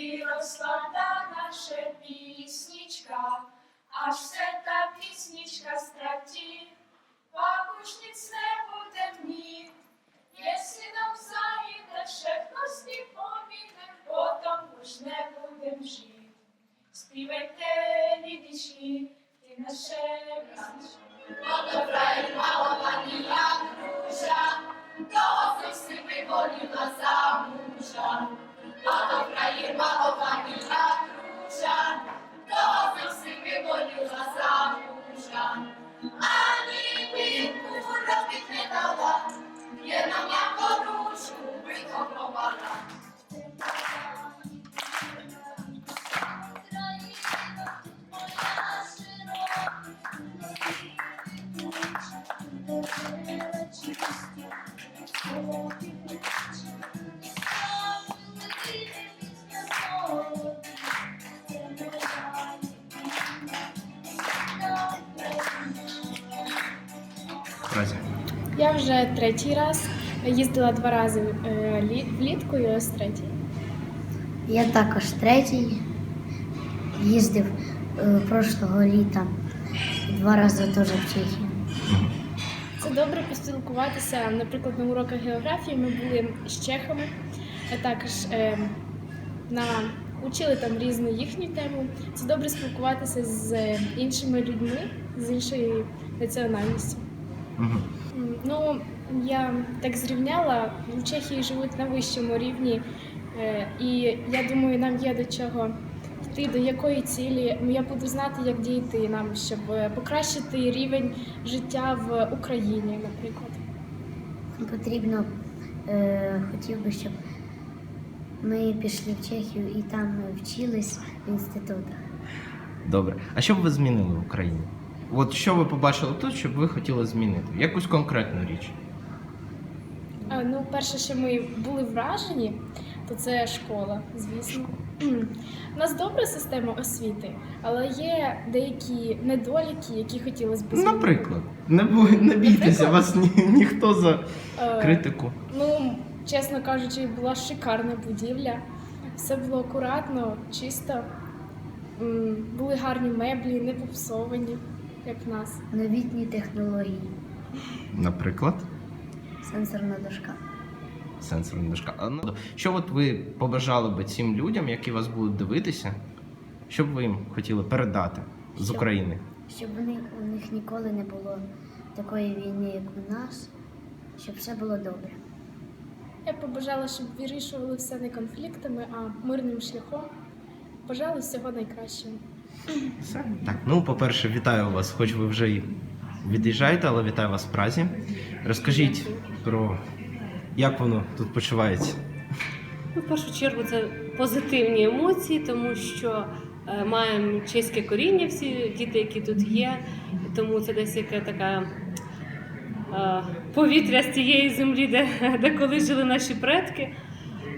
виросла та наша піснічка, аж все та піснічка страті, пакуш ніц не буде мені, якщо нам заїде ще хтось не поміне, потім уж не будем жити. Співайте, лідічки, ти наше піснічка. Мало брай, мало пані, як груша, досить си виволіла за мужа добра і мала Разі. Я вже третій раз їздила два рази е, влітку і ось третій. Я також третій. Їздив е, прошлого літа два рази теж в Чехію. Це добре поспілкуватися. Наприклад, на уроках географії ми були з чехами, а також е, на учили там різну їхню тему. Це добре спілкуватися з іншими людьми з іншої національності. Ну, я так зрівняла, в Чехії живуть на вищому рівні, е, і я думаю, нам є до чого йти, до якої цілі. Ну, Я буду знати, як діяти нам, щоб покращити рівень життя в Україні, наприклад. Потрібно, е, хотів би, щоб ми пішли в Чехію і там вчились в інститутах. Добре. А що б ви змінили в Україні? От що ви побачили тут, щоб ви хотіли змінити? Якусь конкретну річ. А, Ну, перше, що ми були вражені, то це школа, звісно. У нас добра система освіти, але є деякі недоліки, які хотілося б змінити. Наприклад, не, бу- не бійтеся, Наприклад? вас ні, ніхто за Е, критику. Ну, чесно кажучи, була шикарна будівля. Все було акуратно, чисто. М, Були гарні меблі, не попсовані, як нас. Новітні технології, Наприклад, сенсорна дошка. сенсорна дошка. А, ну, Що от ви побажали би цим людям, які вас будуть дивитися, що б ви їм хотіли передати з? України? Щоб у них, у них ніколи не було такої війни, як у нас, щоб все було добре. Я б побажала, щоб вирішували все не конфліктами, а мирним шляхом. Бажала всього найкращого. Все? Так, ну, по-перше, вітаю вас, хоч ви вже і від'їжджаєте, але вітаю вас в Празі. Розкажіть про як воно тут почувається. Ну, в першу чергу це позитивні емоції, тому що е, маємо чеське коріння, всі діти, які тут є. Тому це десь яка така е, повітря з тієї землі, де, де колись жили наші предки.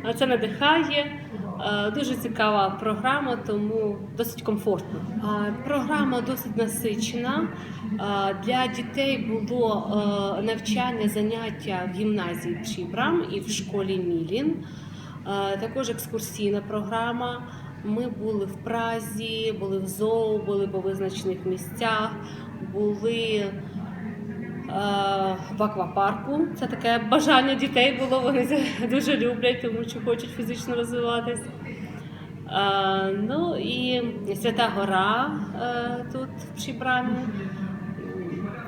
Е, Це надихає. Е, Дуже цікава програма, тому досить комфортно. Е, Програма досить насичена. Е, Для дітей було навчання, заняття в гімназії Чібрам і в школі Мілін. Також екскурсійна програма. Ми були в Празі, були в зоо, були по визначених місцях, були в аквапарку. Це таке бажання дітей було. Вони це дуже люблять, тому що хочуть фізично розвиватись. Е, Ну і Свята Гора е, тут в Чібрамі.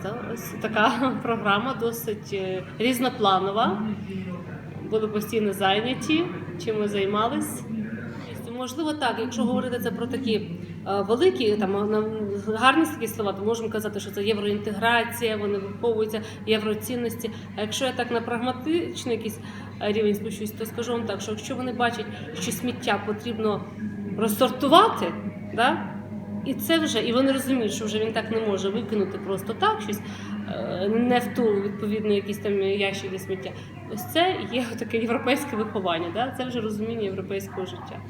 Це ось така програма досить е, різнопланова. Були постійно зайняті, чим ми займались. Можливо, так, якщо говорити це про такі е, великі, там гарні такі слова, то можемо казати, що це євроінтеграція, вони виховуються євроцінності. А якщо я так на прагматичний якийсь е, рівень спущусь, то скажу вам так, що якщо вони бачать, що сміття потрібно розсортувати, да? і це вже, і вони розуміють, що вже він так не може викинути просто так щось, е, не в ту відповідно якийсь там ящик для сміття. Ось це є таке європейське виховання, да? це вже розуміння європейського життя.